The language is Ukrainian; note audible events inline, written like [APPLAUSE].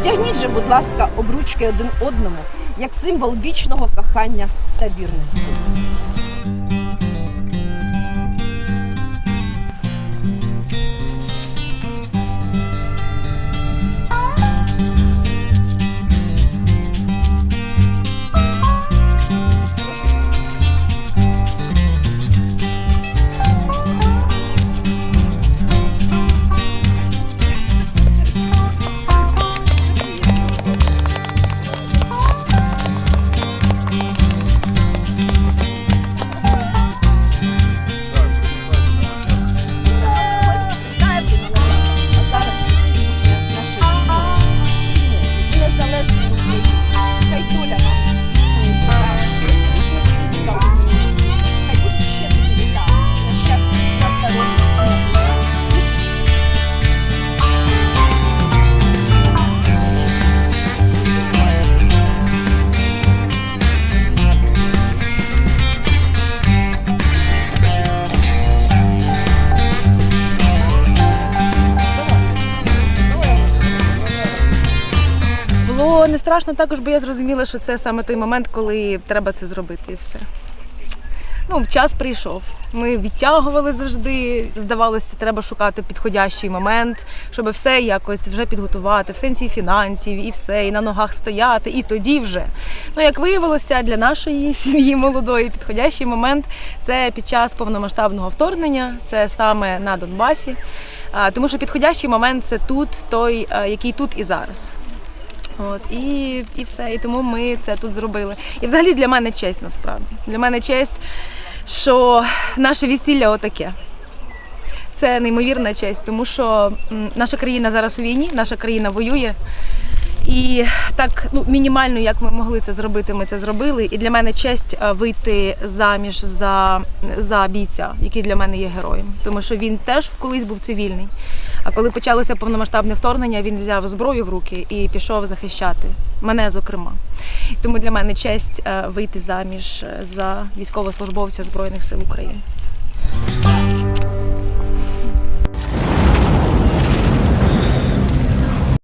Вдягніть же, будь ласка, обручки один одному як символ вічного кохання та вірності. Страшно також, бо я зрозуміла, що це саме той момент, коли треба це зробити і все. Ну, час прийшов. Ми відтягували завжди. Здавалося, треба шукати підходящий момент, щоб все якось вже підготувати, в сенсі фінансів і все, і на ногах стояти, і тоді вже. Ну, як виявилося, для нашої [LAUGHS] сім'ї молодої підходящий момент це під час повномасштабного вторгнення, це саме на Донбасі. Тому що підходящий момент це тут, той, який тут і зараз. От і, і все. І тому ми це тут зробили. І взагалі для мене честь насправді. Для мене честь, що наше весілля отаке. Це неймовірна честь, тому що наша країна зараз у війні, наша країна воює. І так, ну мінімально, як ми могли це зробити, ми це зробили. І для мене честь е, вийти заміж за, за бійця, який для мене є героєм. Тому що він теж колись був цивільний. А коли почалося повномасштабне вторгнення, він взяв зброю в руки і пішов захищати мене, зокрема. Тому для мене честь е, вийти заміж е, за військовослужбовця Збройних сил України.